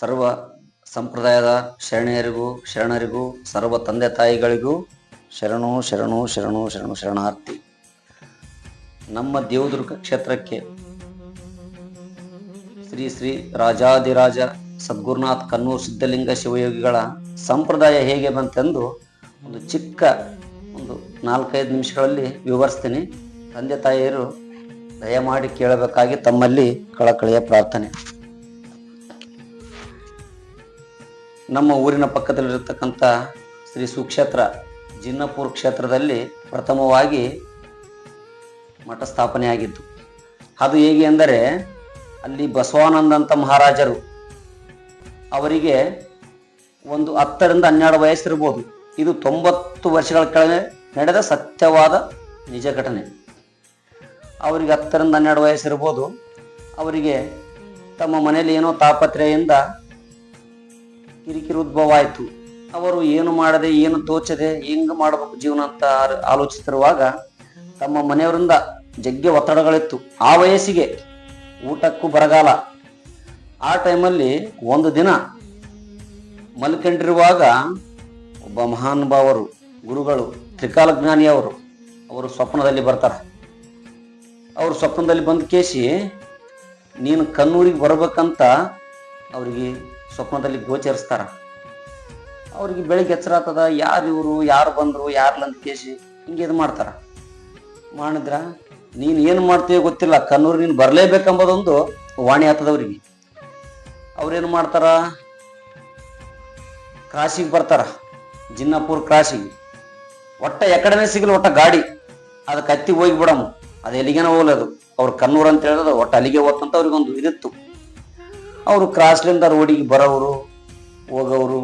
ಸರ್ವ ಸಂಪ್ರದಾಯದ ಶರಣೆಯರಿಗೂ, ಶರಣರಿಗೂ, ಸರ್ವ ತಂದೆ ತಾಯಿಗಳಿಗೂ ಶರಣು ಶರಣು ಶರಣು ಶರಣು, ಶರಣಾರ್ಥಿ. ನಮ್ಮ ದೇವದುರ್ಗ ಕ್ಷೇತ್ರಕ್ಕೆ ಶ್ರೀ ಶ್ರೀ ರಾಜಾದಿರಾಜ ಸದ್ಗುರುನಾಥ್ ಕನ್ನೂರು ಸಿದ್ಧಲಿಂಗ ಶಿವಯೋಗಿಗಳ ಸಂಪ್ರದಾಯ ಹೇಗೆ ಬಂತೆಂದು ಒಂದು ಚಿಕ್ಕ ಒಂದು ನಾಲ್ಕೈದು ನಿಮಿಷಗಳಲ್ಲಿ ವಿವರಿಸ್ತೀನಿ. ತಂದೆ ತಾಯಿಯರು ದಯಮಾಡಿ ಕೇಳಬೇಕಾಗಿ ತಮ್ಮಲ್ಲಿ ಕಳಕಳಿಯ ಪ್ರಾರ್ಥನೆ. ನಮ್ಮ ಊರಿನ ಪಕ್ಕದಲ್ಲಿರತಕ್ಕಂಥ ಶ್ರೀ ಸುಕ್ಷೇತ್ರ, ಜಿನ್ನಪುರ ಕ್ಷೇತ್ರದಲ್ಲಿ ಪ್ರಥಮವಾಗಿ ಮಠ ಸ್ಥಾಪನೆಯಾಗಿತ್ತು ಅದು ಹೇಗೆ ಅಂದರೆ, ಅಲ್ಲಿ ಬಸವಾನಂದ ಅಂತ ಮಹಾರಾಜರು ಅವರಿಗೆ ಒಂದು ಹತ್ತರಿಂದ ಹನ್ನೆರಡು ವಯಸ್ಸಿರ್ಬೋದು. ಇದು ತೊಂಬತ್ತು ವರ್ಷಗಳ ಕೆಳಗೆ ನಡೆದ ಸತ್ಯವಾದ ನಿಜ ಘಟನೆ. ಅವರಿಗೆ ಹತ್ತರಿಂದ ಹನ್ನೆರಡು ವಯಸ್ಸಿರ್ಬೋದು. ಅವರಿಗೆ ತಮ್ಮ ಮನೆಯಲ್ಲಿ ಏನೋ ತಾಪತ್ರೆಯಿಂದ ಕಿರಿಕಿರಿ ಉದ್ಭವ ಆಯ್ತು. ಅವರು ಏನು ಮಾಡದೆ, ಏನು ತೋಚದೆ, ಹೆಂಗ್ ಮಾಡಬೇಕು ಜೀವನ ಅಂತ ಆಲೋಚಿಸಿರುವಾಗ ತಮ್ಮ ಮನೆಯವರಿಂದ ಜಗ್ಗೆ ಒತ್ತಡಗಳಿತ್ತು. ಆ ವಯಸ್ಸಿಗೆ ಊಟಕ್ಕೂ ಬರಗಾಲ. ಆ ಟೈಮಲ್ಲಿ ಒಂದು ದಿನ ಮಲ್ಕೊಂಡಿರುವಾಗ ಒಬ್ಬ ಮಹಾನುಭಾವರು, ಗುರುಗಳು, ತ್ರಿಕಾಲಜ್ಞಾನಿಯವರು ಅವರು ಸ್ವಪ್ನದಲ್ಲಿ ಬರ್ತಾರೆ. ಅವರು ಸ್ವಪ್ನದಲ್ಲಿ ಬಂದು ಕೇಸಿ ನೀನು ಕಣ್ಣೂರಿಗೆ ಬರಬೇಕಂತ ಅವರಿಗೆ ಸ್ವಪ್ನದಲ್ಲಿ ಗೋಚರಿಸ್ತಾರ. ಅವ್ರಿಗೆ ಬೆಳಿಗ್ಗೆ ಎಚ್ಚರ ಆಗ್ತದ, ಯಾರು ಇವರು, ಯಾರು ಬಂದರು, ಯಾರು ಅಂತ ಕೇಸಿ ಹಿಂಗೆ ಇದು ಮಾಡ್ತಾರ. ಮಾಡಿದ್ರ ನೀನು ಏನು ಮಾಡ್ತೀಯೋ ಗೊತ್ತಿಲ್ಲ, ಕಣ್ಣೂರು ನೀನು ಬರಲೇಬೇಕೆಂಬುದೊಂದು ವಾಣಿ ಆಗ್ತದ ಅವ್ರಿಗೆ. ಅವ್ರೇನು ಮಾಡ್ತಾರ? ಕ್ರಾಸಿಗೆ ಬರ್ತಾರ, ಜಿನ್ನಾಪುರ್ ಕ್ರಾಸಿಗೆ ಒಟ್ಟ ಎಕಡೆನೇ ಸಿಗಲಿ ಒಟ್ಟ ಗಾಡಿ ಅದಕ್ಕೆ ಹತ್ತಿ ಹೋಗಿ ಬಿಡಮ್ಮ ಅದು ಎಲ್ಲಿಗೇನೋ ಹೋಗ್ಲದು ಅವ್ರು ಕಣ್ಣೂರು ಅಂತ ಹೇಳಿದ್ರೆ ಒಟ್ಟು ಅಲ್ಲಿಗೆ ಹೋತಂತ ಅವ್ರಿಗೊಂದು ಇದಿತ್ತು. ಅವರು ಕ್ರಾಸ್ಲಿಂದ ರೋಡಿಗೆ ಬರೋರು ಹೋಗೋರು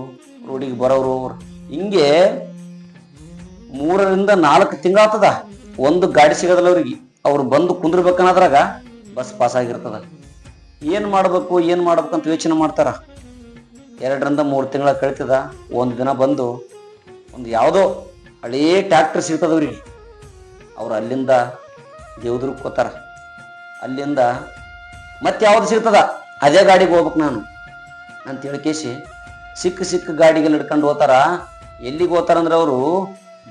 ರೋಡಿಗೆ ಬರೋರು ಹೋಗೋರು ಹಿಂಗೆ ಮೂರರಿಂದ ನಾಲ್ಕು ತಿಂಗಳಾಗ್ತದ. ಒಂದು ಗಾಡಿ ಸಿಗೋದಿಲ್ಲ ಅವ್ರಿಗೆ. ಅವ್ರು ಬಂದು ಕುಂದ್ರಬೇಕನ್ನೋದ್ರಾಗ ಬಸ್ ಪಾಸ್ ಆಗಿರ್ತದ. ಏನು ಮಾಡಬೇಕು ಏನು ಮಾಡಬೇಕು ಅಂತ ಯೋಚನೆ ಮಾಡ್ತಾರ. ಎರಡರಿಂದ ಮೂರು ತಿಂಗಳ ಕಳಿತದ. ಒಂದು ದಿನ ಬಂದು ಒಂದು ಯಾವುದೋ ಹಳೇ ಟ್ಯಾಕ್ಟ್ರ್ ಸಿಗ್ತದ ಅವ್ರಿಗೆ. ಅವ್ರು ಅಲ್ಲಿಂದ ದೇವದುರ್ಗ ಕೋತಾರ ಅಲ್ಲಿಂದ ಮತ್ತೆ ಯಾವ್ದು ಸಿಗ್ತದ? ಅದೇ ಗಾಡಿಗೆ ಹೋಗ್ಬೇಕು ನಾನು. ಅಂತ ಹೇಳ್ಕೇಶಿ ಸಿಕ್ಕ ಸಿಕ್ಕ ಗಾಡಿಗೆ ನಡ್ಕೊಂಡು ಹೋತಾರ. ಎಲ್ಲಿಗೆ ಹೋತಾರ ಅಂದ್ರೆ ಅವರು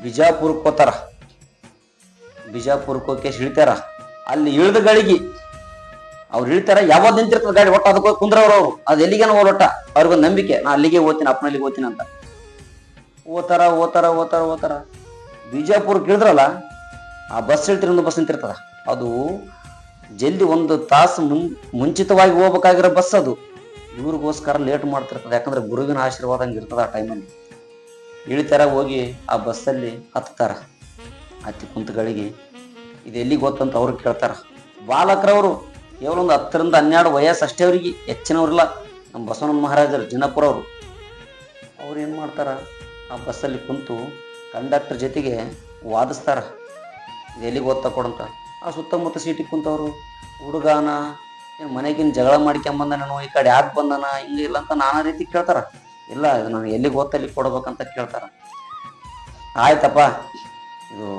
ಬಿಜಾಪುರಕ್ಕೆ ಹೋತಾರ. ಬಿಜಾಪುರಕ್ಕೆ ಹೋಗಿ ಇಳಿತಾರ. ಅಲ್ಲಿ ಇಳಿದ ಗಾಡಿಗೆ ಅವ್ರು ಇಳಿತಾರ. ಯಾವಾಗ ನಿಂತಿರ್ತದ ಗಾಡಿ ಒಟ್ಟ ಅದಕ್ಕೆ ಕುಂದ್ರವ್ರು ಅವರು. ಅದು ಎಲ್ಲಿಗೇನೋ ಹೋಲೊಟ್ಟ ಅವ್ರಿಗೊಂದು ನಂಬಿಕೆ. ನಾ ಅಲ್ಲಿಗೆ ಓದ್ತೀನಿ ಅಪ್ಪನಲ್ಲಿಗೆ ಓದ್ತೀನಿ ಅಂತ. ಓತಾರ ಓತಾರ ಓತಾರ ಓತಾರ ಬಿಜಾಪುರಕ್ಕೆ ಇಳಿದ್ರಲ್ಲ, ಆ ಬಸ್ ಇಳ್ತಿರೋ ಬಸ್ ನಿಂತಿರ್ತದ. ಅದು ಜಲ್ದಿ ಒಂದು ತಾಸು ಮುಂ, ಮುಂಚಿತವಾಗಿ ಹೋಗ್ಬೇಕಾಗಿರೋ ಬಸ್ ಅದು. ಇವ್ರಿಗೋಸ್ಕರ ಲೇಟ್ ಮಾಡ್ತಿರ್ತದೆ. ಯಾಕಂದ್ರೆ ಗುರುವಿನ ಆಶೀರ್ವಾದಂಗೆ ಇರ್ತದೆ ಆ ಟೈಮಲ್ಲಿ. ಇಳಿತಾರ ಹೋಗಿ ಆ ಬಸ್ಸಲ್ಲಿ ಹತ್ತಾರ. ಹತ್ತಿ ಕುಂತಗಳಿಗೆ. ಇದು ಎಲ್ಲಿಗೆ ಗೊತ್ತಂತ ಅವ್ರಿಗೆ ಕೇಳ್ತಾರ. ಬಾಲಕರವರು ಕೇವಲ ಒಂದು ಹತ್ತರಿಂದ ಹನ್ನೆರಡು ವಯಸ್ಸು ಅಷ್ಟೇ ಅವರಿಗೆ. ಹೆಚ್ಚಿನವ್ರಿಲ್ಲ. ನಮ್ಮ ಬಸವಣ್ಣ ಮಹಾರಾಜರು ಜಿನಪುರ ಅವರು ಏನು ಮಾಡ್ತಾರ? ಆ ಬಸ್ಸಲ್ಲಿ ಕುಂತು ಕಂಡಕ್ಟರ್ ಜೊತೆಗೆ ವಾದಿಸ್ತಾರ. ಎಲ್ಲಿಗೆ ಓದ್ತಾ ಕೊಡಂತ? ಆ ಸುತ್ತಮುತ್ತ ಸೀಟಿಗೆ ಕುಂತವ್ರು, ಹುಡುಗಾನ, ಏನು ಮನೆಗಿನ ಜಗಳ ಮಾಡ್ಕೊಂಬಂದನೋ ಈ ಕಡೆ ಯಾಕೆ ಬಂದನ, ಹಿಂಗೆ ಇಲ್ಲ ಅಂತ ನಾನಾ ರೀತಿ ಕೇಳ್ತಾರ. ಇಲ್ಲ, ಇದು ನಾನು ಎಲ್ಲಿಗೆ ಓದ್ತಾ ಅಲ್ಲಿ ಕೊಡ್ಬೇಕಂತ ಕೇಳ್ತಾರ. ಆಯ್ತಪ್ಪ, ಇದು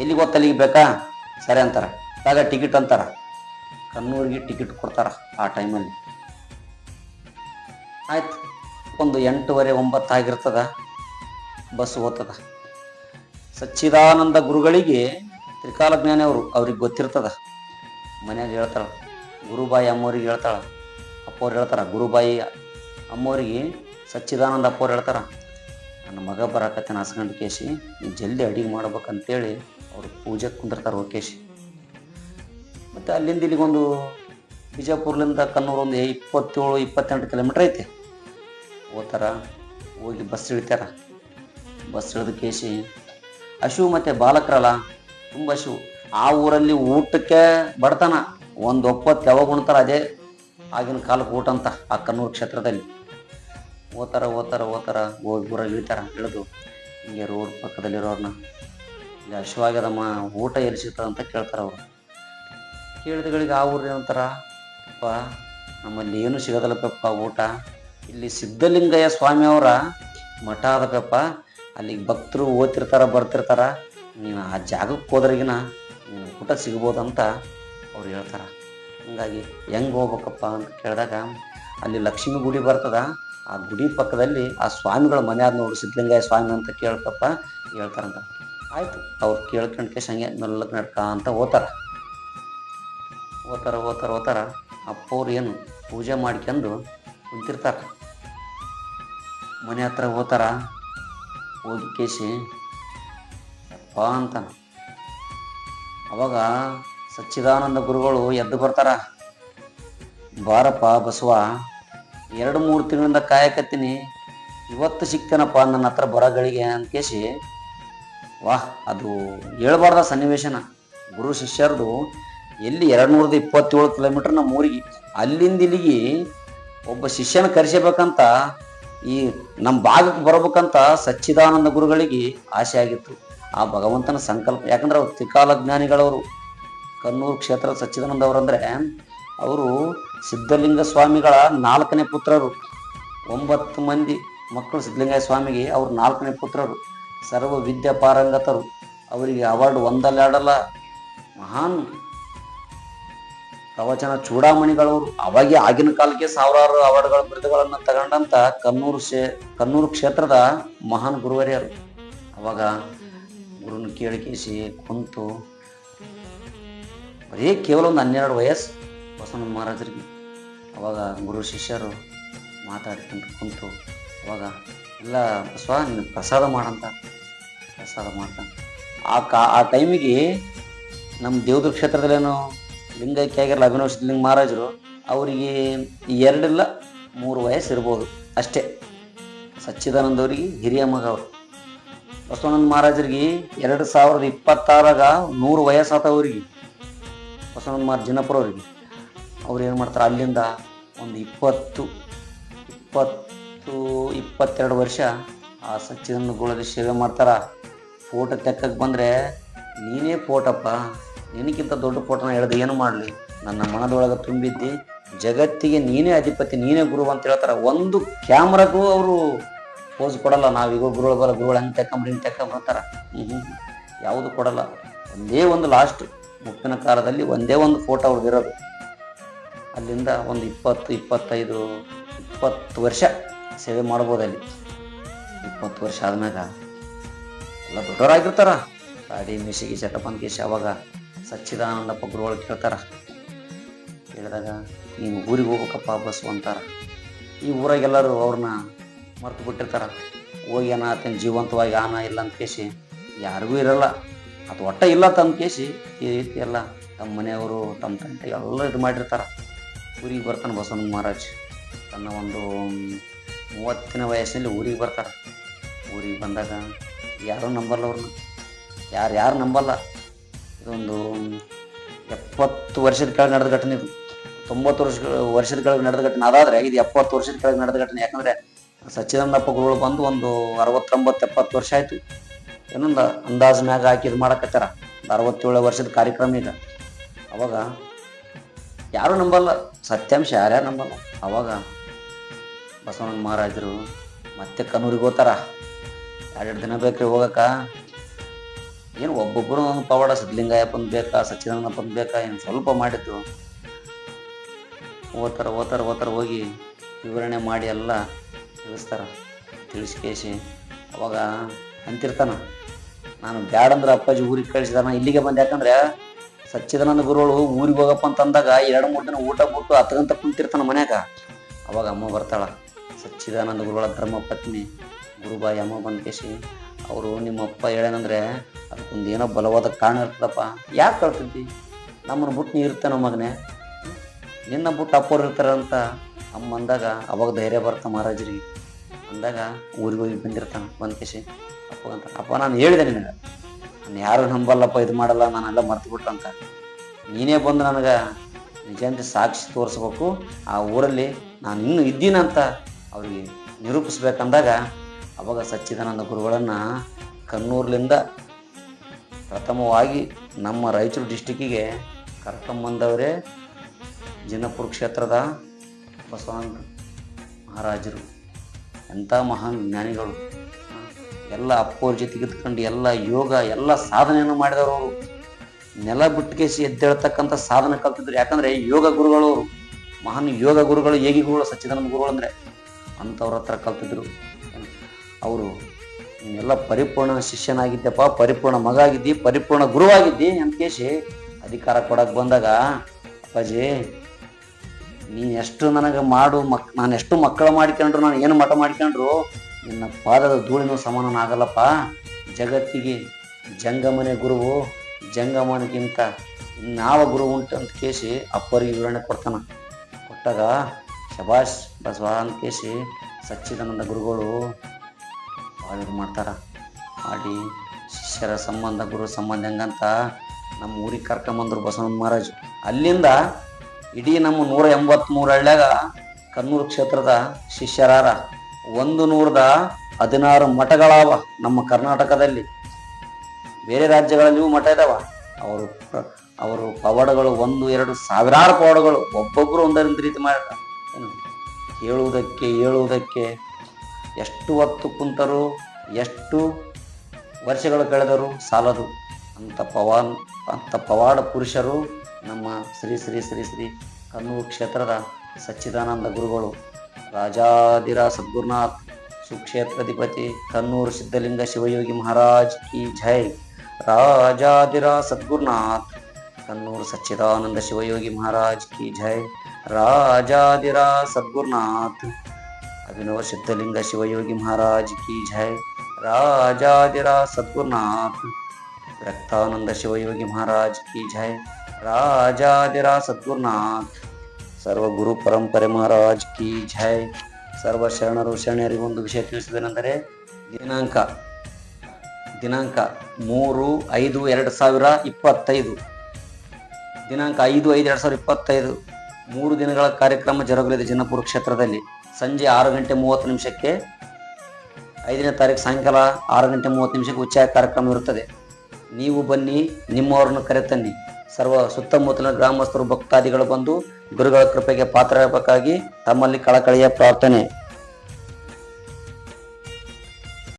ಎಲ್ಲಿಗೆ ಓದ್ತಾ ಅಲ್ಲಿಗೆ ಬೇಕಾ? ಸರಿ ಅಂತಾರೆ. ಆಗ ಟಿಕೆಟ್ ಅಂತಾರ. ಕಣ್ಣೂರಿಗೆ ಟಿಕೆಟ್ ಕೊಡ್ತಾರ ಆ ಟೈಮಲ್ಲಿ ಆಯ್ತು, ಒಂದು ಎಂಟೂವರೆ ಒಂಬತ್ತು ಆಗಿರ್ತದ, ಬಸ್ ಓದ್ತದ ಸಚ್ಚಿದಾನಂದ ಗುರುಗಳಿಗೆ ತ್ರಿಕಾಲಜ್ಞಾನಿ ಅವರು, ಅವ್ರಿಗೆ ಗೊತ್ತಿರ್ತದ. ಮನ್ಯಾಗ ಹೇಳ್ತಾಳೆ, ಗುರುಬಾಯಿ ಅಮ್ಮವ್ರಿಗೆ ಹೇಳ್ತಾಳ, ಅಪ್ಪವ್ರು ಹೇಳ್ತಾರ, ಗುರುಬಾಯಿ ಅಮ್ಮವ್ರಿಗೆ ಸಚ್ಚಿದಾನಂದ ಅಪ್ಪವ್ರು ಹೇಳ್ತಾರ, ನನ್ನ ಮಗ ಬರಾಕತ್ತೇನೆ ಹಸ್ಗಂಡು ಕೇಶಿ, ನೀ ಜಲ್ದಿ ಅಡಿಗೆ ಮಾಡ್ಬೇಕಂತೇಳಿ ಅವರು ಪೂಜೆಗೆ ಕುಂದಿರ್ತಾರೆ ಓಕೇಶಿ ಮತ್ತು ಅಲ್ಲಿಂದ ಇಲ್ಲಿಗೊಂದು ಬಿಜಾಪುರ್ಲಿಂದ ಕನ್ನೂರು ಒಂದು ಇಪ್ಪತ್ತೇಳು, ಇಪ್ಪತ್ತೆಂಟು ಕಿಲೋಮೀಟ್ರ್ ಐತೆ. ಹೋಗ್ತಾರ ಹೋಗಿ ಬಸ್ ಇಳಿತಾರ. ಬಸ್ ಇಳಿದ ಕೇಶಿ ಹಶು ಮತ್ತು ಬಾಲಕರಲ್ಲ ತುಂಬ ಶಿವು. ಆ ಊರಲ್ಲಿ ಊಟಕ್ಕೆ ಬಡತನ. ಒಂದು ಒಪ್ಪತ್ತು ಯಾವಾಗ ಉಣ್ತಾರೆ ಅದೇ ಆಗಿನ ಕಾಲಕ್ಕೆ ಊಟ ಅಂತ ಆ ಕನ್ನೂರು ಕ್ಷೇತ್ರದಲ್ಲಿ. ಓತಾರ ಓತಾರ ಓತಾರ, ಹೋಗಿ ಊರಾಗ ಇಳಿತಾರ, ಇಳಿದು ಹಿಂಗೆ ರೋಡ್ ಪಕ್ಕದಲ್ಲಿರೋರನ್ನ ಇಲ್ಲಿ ಹಶುವಾಗ್ಯದಮ್ಮ ಊಟ ಎಲ್ಲಿ ಸಿಗ್ತದೆ ಅಂತ ಕೇಳ್ತಾರೆ ಅವರು. ಕೇಳಿದಗಳಿಗೆ ಆ ಊರು ಏನಂತಾರ? ಅಪ್ಪ, ನಮ್ಮಲ್ಲಿ ಏನು ಸಿಗೋದಲ್ಲಪ್ಪ ಊಟ. ಇಲ್ಲಿ ಸಿದ್ಧಲಿಂಗಯ್ಯ ಸ್ವಾಮಿಯವರ ಮಠ ಅದಕ್ಕಪ್ಪ ಅಲ್ಲಿಗೆ ಭಕ್ತರು ಓದ್ತಿರ್ತಾರ ಬರ್ತಿರ್ತಾರ. ನೀನು ಆ ಜಾಗಕ್ಕೆ ಹೋದ್ರಗಿನ ನೀನು ಊಟ ಸಿಗ್ಬೋದಂತ ಅವ್ರು ಹೇಳ್ತಾರೆ. ಹಂಗಾಗಿ ಹೆಂಗೆ ಹೋಗ್ಬೇಕಪ್ಪ ಅಂತ ಕೇಳಿದಾಗ ಅಲ್ಲಿ ಲಕ್ಷ್ಮೀ ಗುಡಿ ಬರ್ತದ, ಆ ಗುಡಿ ಪಕ್ಕದಲ್ಲಿ ಆ ಸ್ವಾಮಿಗಳ ಮನೆ ಆದ ನೋಡು ಸಿದ್ಧಲಿಂಗಾಯ ಸ್ವಾಮಿ ಅಂತ ಕೇಳ್ಕಪ್ಪ ಹೇಳ್ತಾರಂತ. ಆಯಿತು, ಅವ್ರು ಕೇಳ್ಕೊಂಡ್ಕೆ ಸಂಗೆ ಹಂಗೆ ಮೆಲ್ಲಕ್ ನಡ್ಕ ಅಂತ ಹೋತಾರ. ಓತಾರ ಓತಾರ ಓತಾರ ಅಪ್ಪವ್ರು ಏನು ಪೂಜೆ ಮಾಡ್ಕೊಂಡು ಕುಂತಿರ್ತಾರ. ಮನೆ ಹತ್ರ ಹೋತಾರ. ಹೋಗಿ ಕೇಸಿ ಅಪ್ಪ ಅಂತಾನ ಅವಾಗ ಸಚ್ಚಿದಾನಂದ ಗುರುಗಳು ಎದ್ದು ಬರ್ತಾರ. ಬಾರಪ್ಪ ಬಸವ, ಎರಡು ಮೂರು ತಿಂಗಳಿಂದ ಕಾಯಕತ್ತೀನಿ. ಇವತ್ತು ಸಿಕ್ತೇನಪ್ಪ ನನ್ನ ಹತ್ರ ಬರಗಳಿಗೆ ಅಂತ ಕೇಸಿ ವಾಹ್, ಅದು ಹೇಳ್ಬಾರ್ದ ಸನ್ನಿವೇಶನ. ಗುರು ಶಿಷ್ಯರದು ಎಲ್ಲಿ ಎರಡು ನೂರದ ಇಪ್ಪತ್ತೇಳು ಕಿಲೋಮೀಟರ್ ನಮ್ಮ ಊರಿಗೆ ಅಲ್ಲಿಂದ ಇಲ್ಲಿಗೆ ಒಬ್ಬ ಶಿಷ್ಯನ ಕರೆಸಬೇಕಂತ ಈ ನಮ್ಮ ಭಾಗಕ್ಕೆ ಬರಬೇಕಂತ ಸಚ್ಚಿದಾನಂದ ಗುರುಗಳಿಗೆ ಆಸೆ ಆಗಿತ್ತು. ಆ ಭಗವಂತನ ಸಂಕಲ್ಪ. ಯಾಕಂದ್ರೆ ಅವ್ರು ತ್ರಿಕಾಲ ಜ್ಞಾನಿಗಳವರು. ಕನ್ನೂರು ಕ್ಷೇತ್ರ ಸಚ್ಚಿದಾನಂದ ಅವರಂದ್ರೆ ಅವರು ಸಿದ್ಧಲಿಂಗ ಸ್ವಾಮಿಗಳ ನಾಲ್ಕನೇ ಪುತ್ರರು. ಒಂಬತ್ತು ಮಂದಿ ಮಕ್ಕಳು ಸಿದ್ಧಲಿಂಗ ಸ್ವಾಮಿಗೆ ಅವ್ರು ನಾಲ್ಕನೇ ಪುತ್ರರು. ಸರ್ವ ವಿದ್ಯಾ ಪಾರಂಗತರು. ಅವರಿಗೆ ಅವಾರ್ಡ್ ಒಂದಲ್ಲಾಡಲ್ಲ ಮಹಾನ್ ಪ್ರವಚನ ಚೂಡಾಮಣಿಗಳವರು. ಅವಾಗೆ ಆಗಿನ ಕಾಲಕ್ಕೆ ಸಾವಿರಾರು ಅವಾರ್ಡ್ಗಳ ಬಿರುದುಗಳನ್ನು ತಗೊಂಡಂತ ಕನ್ನೂರು ಕನ್ನೂರು ಕ್ಷೇತ್ರದ ಮಹಾನ್ ಗುರುವರಿಯರು. ಅವಾಗ ಗುರುನ ಕೇಳಿಕೇಸಿ ಕುಂತು ಬರೀ ಕೇವಲ ಒಂದು ಹನ್ನೆರಡು ವಯಸ್ಸು ಬಸವಣ್ಣ ಮಹಾರಾಜರಿಗೆ. ಅವಾಗ ಗುರು ಶಿಷ್ಯರು ಮಾತಾಡ್ಕೊಂಡು ಕುಂತು ಅವಾಗ ಎಲ್ಲ ಬಸವ, ನೀನು ಪ್ರಸಾದ ಮಾಡಂತ. ಪ್ರಸಾದ ಮಾಡ್ತಾನೆ ಆ ಕಾ, ಆ ಟೈಮಿಗೆ ನಮ್ಮ ದೇವದ್ರ ಕ್ಷೇತ್ರದಲ್ಲೇನು ಲಿಂಗೈಕ್ಯ ಆಗಿರಲ್ಲ ಅಭಿನವ ಸಿದ್ಧಲಿಂಗ ಮಹಾರಾಜರು, ಅವರಿಗೆ ಎರಡಿಲ್ಲ ಮೂರು ವಯಸ್ಸು ಇರ್ಬೋದು ಅಷ್ಟೇ. ಸಚ್ಚಿದಾನಂದ ಅವರಿಗೆ ಹಿರಿಯ ಮಗ ಅವರು. ಬಸವಣ್ಣನ ಮಹಾರಾಜರಿಗೆ ಎರಡು ಸಾವಿರದ ಇಪ್ಪತ್ತಾರಾಗ ನೂರು ವಯಸ್ಸಾತವ್ರಿಗೆ ಬಸವಣ್ಣನ ಮಹಾರಾಜ ಅವರಿಗೆ ಅವ್ರು ಏನು ಮಾಡ್ತಾರೆ? ಅಲ್ಲಿಂದ ಒಂದು ಇಪ್ಪತ್ತು ಇಪ್ಪತ್ತು, ಇಪ್ಪತ್ತೆರಡು ವರ್ಷ ಆ ಸಚ್ಚಿದಾನಂದ ಗೋಳದ ಸೇವೆ ಮಾಡ್ತಾರ. ಫೋಟೋ ತೆಕ್ಕಕ್ಕೆ ಬಂದರೆ, ನೀನೇ ಫೋಟಪ್ಪ ನಿನಗಿಂತ ದೊಡ್ಡ ಫೋಟೋನ ಹೇಳ್ದು ಏನು ಮಾಡಲಿ? ನನ್ನ ಮನದೊಳಗೆ ತುಂಬಿದ್ದಿ, ಜಗತ್ತಿಗೆ ನೀನೇ ಅಧಿಪತಿ, ನೀನೇ ಗುರು ಅಂತ ಹೇಳ್ತಾರೆ. ಒಂದು ಕ್ಯಾಮ್ರಾಗೂ ಅವರು ಪೋಸ್ ಕೊಡಲ್ಲ ನಾವೀಗ ಗುರುಗಳು ಬರ ಗುರುಗಳು ಹಂಗೆ ತೆಕ್ಕಂಬ್ರಿ ಹಿಂಗೆ ತೆಕ್ಕಂಬರ್ತಾರ ಹ್ಞೂ ಯಾವುದು ಕೊಡಲ್ಲ. ಒಂದೇ ಒಂದು ಲಾಸ್ಟ್ ಮುಪ್ಪಿನ ಕಾಲದಲ್ಲಿ ಒಂದೇ ಒಂದು ಫೋಟೋ ಅವ್ರದ್ದಿರೋದು ಅಲ್ಲಿಂದ ಒಂದು ಇಪ್ಪತ್ತು, ಇಪ್ಪತ್ತೈದು, ಇಪ್ಪತ್ತು ವರ್ಷ ಸೇವೆ ಮಾಡ್ಬೋದು ಅಲ್ಲಿ. ಇಪ್ಪತ್ತು ವರ್ಷ ಆದ್ಮ್ಯಾಗ ಎಲ್ಲ ದೊಡ್ಡವರಾಗಿರ್ತಾರ. ಗಾಡಿ, ಮಿಸಿಗೆ ಚಟಪಂಕೇಶ್ ಅವಾಗ ಸಚ್ಚಿದಾನಂದಪ್ಪ ಗುರುಗಳು ಕೇಳ್ತಾರ. ಕೇಳಿದಾಗ ನೀನು ಊರಿಗೆ ಹೋಗ್ಬೇಕಪ್ಪ ಬಸ್ಸು ಅಂತಾರ ಈ ಊರಾಗೆಲ್ಲರೂ ಅವ್ರನ್ನ ಮರ್ತು ಬಿಟ್ಟಿರ್ತಾರ ಹೋಗಿ ಏನ ಆತನ ಜೀವಂತವಾಗಿ ಆನ ಇಲ್ಲ ಅಂತ ಕೇಸಿ, ಯಾರಿಗೂ ಇರಲ್ಲ. ಅದು ಒಟ್ಟ ಇಲ್ಲ ತಮ್ಮ ಕೇಸಿ, ಈ ರೀತಿ ಎಲ್ಲ ತಮ್ಮ ಮನೆಯವರು ತಮ್ಮ ತಂಟೆ ಎಲ್ಲ ಇದು ಮಾಡಿರ್ತಾರ. ಊರಿಗೆ ಬರ್ತಾನೆ ಬಸವನ ಮಹಾರಾಜ್. ತನ್ನ ಒಂದು ಮೂವತ್ತಿನ ವಯಸ್ಸಿನಲ್ಲಿ ಊರಿಗೆ ಬರ್ತಾರೆ. ಊರಿಗೆ ಬಂದಾಗ ಯಾರೂ ನಂಬಲ್ಲ ಅವ್ರನ್ನ. ಯಾರು ಯಾರು ನಂಬಲ್ಲ. ಇದೊಂದು ಎಪ್ಪತ್ತು ವರ್ಷದ ಕೆಳಗೆ ನಡೆದ ಘಟನೆ ಇದು. ತೊಂಬತ್ತು ವರ್ಷ, ವರ್ಷದ ಕೆಳಗೆ ನಡೆದ ಘಟನೆ. ಅದಾದ್ರೆ ಇದು ಎಪ್ಪತ್ತು ವರ್ಷದ ಕೆಳಗೆ ನಡೆದ ಘಟನೆ. ಯಾಕಂದ್ರೆ ಸಚ್ಚಿದಾನಂದಪ್ಪ ಗುರುಗಳು ಬಂದು ಒಂದು ಅರವತ್ತೊಂಬತ್ತು, ಎಪ್ಪತ್ತು ವರ್ಷ ಆಯಿತು. ಏನೊಂದು, ಅಂದಾಜ್ ಮ್ಯಾಗ ಹಾಕಿ ಇದು ಮಾಡಕತ್ತಾರ. ಅರವತ್ತೇಳು ವರ್ಷದ ಕಾರ್ಯಕ್ರಮ ಈಗ. ಅವಾಗ ಯಾರು ನಂಬಲ್ಲ. ಸತ್ಯಾಂಶ ಯಾರ್ಯಾರು ನಂಬಲ್ಲ. ಅವಾಗ ಬಸವಣ್ಣ ಮಹಾರಾಜರು, ಮತ್ತೆ ಕನ್ನೂರಿಗೆ ಹೋಗ್ತಾರ. ಎರಡೆರಡು ದಿನ ಬೇಕ್ರಿ ಹೋಗಕ್ಕ. ಏನು ಒಬ್ಬೊಬ್ಬರು ಒಂದು ಪವಾಡ ಸಿದ್ಧಲಿಂಗಾಯಪ್ಪನ ಬೇಕಾ ಸಚ್ಚಿದಾನಂದಪ್ಪನ ಬೇಕಾ, ಏನು ಸ್ವಲ್ಪ ಮಾಡಿದ್ದು. ಓದ್ತಾರ ಓದ್ತಾರ ಓದ್ತಾರ ಹೋಗಿ ವಿವರಣೆ ಮಾಡಿ ಎಲ್ಲ ತಿಳಿಸ್ತಾರ ತಿಳಿಸ್ಕೇಸಿ ಅವಾಗ ಅಂತಿರ್ತಾನ. ನಾನು ಬ್ಯಾಡಂದ್ರೆ ಅಪ್ಪಾಜಿ ಊರಿಗೆ ಕಳಿಸಿದಾನ ಇಲ್ಲಿಗೆ ಬಂದೆ. ಯಾಕಂದ್ರೆ ಸಚ್ಚಿದಾನಂದ ಗುರುಗಳು ಊರಿಗೆ ಹೋಗಪ್ಪ ಅಂತ ಅಂದಾಗ ಎರಡು ಮೂರು ದಿನ ಊಟ ಬಿಟ್ಟು ಹತ್ತಗಂತ ಕುಂತಿರ್ತಾನ ಮನ್ಯಾಗ. ಅವಾಗ ಅಮ್ಮ ಬರ್ತಾಳ. ಸಚ್ಚಿದಾನಂದ ಗುರುಗಳ ಧರ್ಮಪತ್ನಿ ಗುರುಬಾಯಿ ಅಮ್ಮ ಬಂದು ಕೇಸಿ, ಅವರು ನಿಮ್ಮ ಅಪ್ಪ ಹೇಳೇನಂದ್ರೆ ಅದಕ್ಕೊಂದು ಏನೋ ಬಲವಾದ ಕಾರಣ ಇರ್ತದಪ್ಪ. ಯಾಕೆ ಕಳ್ತಿದ್ದಿ ನಮ್ಮನ್ನು ಬಿಟ್ಟು ನೀ ಇರ್ತಾನ ಮಗನೇ. ನಿನ್ನ ಬಿಟ್ಟು ಅಪ್ಪೋರು ಇರ್ತಾರಂತ. ಅಮ್ಮ ಅಂದಾಗ ಅವಾಗ ಧೈರ್ಯ ಬರ್ತ ಮಹಾರಾಜರಿಗೆ. ಅಂದಾಗ ಊರಿಗೆ ಹೋಗಿ ಬಂದಿರ್ತಾನ, ಬಂದ್ ಅಪ್ಪ ಅಂತ. ಅಪ್ಪ, ನಾನು ಹೇಳಿದೆ ನಿನಗೆ, ನಾನು ಯಾರು ನಂಬಲ್ಲಪ್ಪ, ಇದು ಮಾಡಲ್ಲ, ನಾನೆಲ್ಲ ಮರ್ತು ಬಿಟ್ಟಂತ ನೀನೇ ಬಂದು ನನಗೆ ನಿಜಾಂತ ಸಾಕ್ಷಿ ತೋರಿಸ್ಬೇಕು. ಆ ಊರಲ್ಲಿ ನಾನು ಇನ್ನೂ ಇದ್ದೀನಂತ ಅವ್ರಿಗೆ ನಿರೂಪಿಸ್ಬೇಕಂದಾಗ, ಅವಾಗ ಸಚ್ಚಿದಾನಂದ ಗುರುಗಳನ್ನು ಕಣ್ಣೂರ್ಲಿಂದ ಪ್ರಥಮವಾಗಿ ನಮ್ಮ ರಾಯಚೂರು ಡಿಸ್ಟಿಕ್ಕಿಗೆ ಕರ್ಕೊಂಬಂದವರೇ, ಜಿನಪುರ ಕ್ಷೇತ್ರದ ಬಸವಾನಂದ ಮಹಾರಾಜರು. ಎಂಥ ಮಹಾನ್ ಜ್ಞಾನಿಗಳು. ಎಲ್ಲ ಅಪ್ಪವ್ರ ಜೊತೆ ಇದ್ಕೊಂಡು ಎಲ್ಲ ಯೋಗ, ಎಲ್ಲ ಸಾಧನೆಯನ್ನು ಮಾಡಿದವರು. ಅವರು ನೆಲ ಬಿಟ್ಟುಕೇಸಿ ಎದ್ದೇಳ್ತಕ್ಕಂಥ ಸಾಧನೆ ಕಲ್ತಿದ್ರು. ಯಾಕಂದ್ರೆ ಯೋಗ ಗುರುಗಳು, ಮಹಾನ್ ಯೋಗ ಗುರುಗಳು ಹೇಗೆ ಗುರುಗಳು, ಸಚ್ಚಿದಾನಂದ ಗುರುಗಳು ಅಂದರೆ ಅಂಥವ್ರ ಹತ್ರ ಕಲ್ತಿದ್ರು. ಅವರು ಎಲ್ಲ ಪರಿಪೂರ್ಣ ಶಿಷ್ಯನಾಗಿದ್ದೆಪ್ಪ, ಪರಿಪೂರ್ಣ ಮಗ ಆಗಿದ್ದಿ ಪರಿಪೂರ್ಣ ಗುರುವಾಗಿದ್ದಿ ಅಂತ ಕೇಸಿ ಅಧಿಕಾರ ಕೊಡಕ್ಕೆ ಬಂದಾಗ, ಅಪ್ಪಾಜಿ ನೀ ಎಷ್ಟು ನನಗೆ ಮಾಡು ಮಕ್, ನಾನು ಎಷ್ಟು ಮಕ್ಕಳು ಮಾಡ್ಕೊಂಡ್ರು, ನಾನು ಏನು ಮಠ ಮಾಡ್ಕೊಂಡ್ರು, ನಿನ್ನ ಪಾದದ ಧೂಳಿನೂ ಸಮಾನನಾಗಲ್ಲಪ್ಪ ಜಗತ್ತಿಗೆ ಜಂಗಮನೆ ಗುರುವು, ಜಂಗಮನಿಗಿಂತ ನಾವ ಗುರು ಉಂಟು ಅಂತ ಕೇಸಿ ಅಪ್ಪರಿಗೆ ವಿವರಣೆ ಕೊಡ್ತಾನ. ಕೊಟ್ಟಾಗ ಶಬಾಷ್ ಬಸವ ಅಂತ ಕೇಸಿ ಸಚ್ಚಿದಾನಂದ ಗುರುಗಳು ಭಾಳ ಇದು ಮಾಡ್ತಾರ. ಮಾಡಿ ಶಿಷ್ಯರ ಸಂಬಂಧ, ಗುರು ಸಂಬಂಧ ಹೆಂಗಂತ ನಮ್ಮ ಊರಿಗೆ ಕರ್ಕೊಂಬಂದ್ರು ಬಸವನ ಮಹಾರಾಜ್. ಅಲ್ಲಿಂದ ಇಡೀ ನಮ್ಮ ನೂರ ಎಂಬತ್ಮೂರು ಹಳ್ಳ್ಯಾಗ ಕನ್ನೂರು ಕ್ಷೇತ್ರದ ಶಿಷ್ಯರಾರ. ಒಂದು ನೂರದ ಹದಿನಾರು ಮಠಗಳಾವ ನಮ್ಮ ಕರ್ನಾಟಕದಲ್ಲಿ. ಬೇರೆ ರಾಜ್ಯಗಳಲ್ಲಿಯೂ ಮಠ ಇದಾವ. ಅವರು ಅವರು ಪವಾಡಗಳು ಒಂದು, ಎರಡು, ಸಾವಿರಾರು ಪವಾಡಗಳು ಒಬ್ಬೊಬ್ಬರು ಒಂದರಿಂದ ರೀತಿ ಮಾಡ ಹೇಳುವುದಕ್ಕೆ ಹೇಳುವುದಕ್ಕೆ ಎಷ್ಟು ಹೊತ್ತು ಕುಂತರು, ಎಷ್ಟು ವರ್ಷಗಳು ಕಳೆದರು ಸಾಲದು. ಅಂತ ಪವಾನ್ ಅಂತ ಪವಾಡ ಪುರುಷರು ನಮ್ಮ ಶ್ರೀ ಶ್ರೀ ಶ್ರೀ ಶ್ರೀ ಕನ್ನೂರು ಕ್ಷೇತ್ರದ ಸಚ್ಚಿದಾನಂದ ಗುರುಗಳು, ರಾಜಾದಿರ ಸದ್ಗುರುನಾಥ್, ಸುಕ್ಷೇತ್ರಾಧಿಪತಿ ಕನ್ನೂರು ಸಿದ್ಧಲಿಂಗ ಶಿವಯೋಗಿ ಮಹಾರಾಜ್ ಕಿ ಜೈ, ರಾಜಾದಿರ ಸದ್ಗುರುನಾಥ್ ಕನ್ನೂರು ಸಚ್ಚಿದಾನಂದ ಶಿವಯೋಗಿ ಮಹಾರಾಜ್ ಕಿ ಜೈ, ರಾಜಾದಿರ ಸದ್ಗುರುನಾಥ್, ಅಭಿನವ ಸಿದ್ಧಲಿಂಗ ಶಿವಯೋಗಿ ಮಹಾರಾಜ್ ಕಿ ಜೈ, ರಾಜಾದಿರ ಸದ್ಗುರುನಾಥ್. ರಕ್ತಾನಂದ ಶಿವಯೋಗಿ ಮಹಾರಾಜ್ ಕಿ ಜಯ ರಾಜಾದಿರ ಸದ್ಗುರುನಾಥ್ ಸರ್ವ ಗುರು ಪರಂಪರೆ ಮಹಾರಾಜ್ ಕಿ ಜಯ ಸರ್ವ ಶರಣರು ಶರಣರಿಗೆ ಒಂದು ವಿಷಯ ತಿಳಿಸಿದನೆಂದರೆ ದಿನಾಂಕ ದಿನಾಂಕ ಮೂರು ಐದು ಎರಡು ಸಾವಿರ ಇಪ್ಪತ್ತೈದು. ದಿನಾಂಕ ಐದು ಐದು ಎರಡು ಸಾವಿರದ ಇಪ್ಪತ್ತೈದು. ಮೂರು ದಿನಗಳ ಕಾರ್ಯಕ್ರಮ ಜರುಗಲಿದೆ ಜನಪುರ ಕ್ಷೇತ್ರದಲ್ಲಿ. ಸಂಜೆ ಆರು ಗಂಟೆ ಮೂವತ್ತು ನಿಮಿಷಕ್ಕೆ. ಐದನೇ ತಾರೀಕು ಸಾಯಂಕಾಲ ಆರು ಗಂಟೆ ಮೂವತ್ತು ನಿಮಿಷಕ್ಕೆ ಉಚ್ಚಾಯ ಕಾರ್ಯಕ್ರಮ ಇರುತ್ತದೆ. ನೀವು ಬನ್ನಿ, ನಿಮ್ಮವರನ್ನು ಕರೆತನ್ನಿ. ಸರ್ವ ಸುತ್ತಮುತ್ತಲಿನ ಗ್ರಾಮಸ್ಥರು, ಭಕ್ತಾದಿಗಳು ಬಂದು ಗುರುಗಳ ಕೃಪೆಗೆ ಪಾತ್ರರಾಗಬೇಕಾಗಿ ತಮ್ಮಲ್ಲಿ ಕಳಕಳಿಯ ಪ್ರಾರ್ಥನೆ.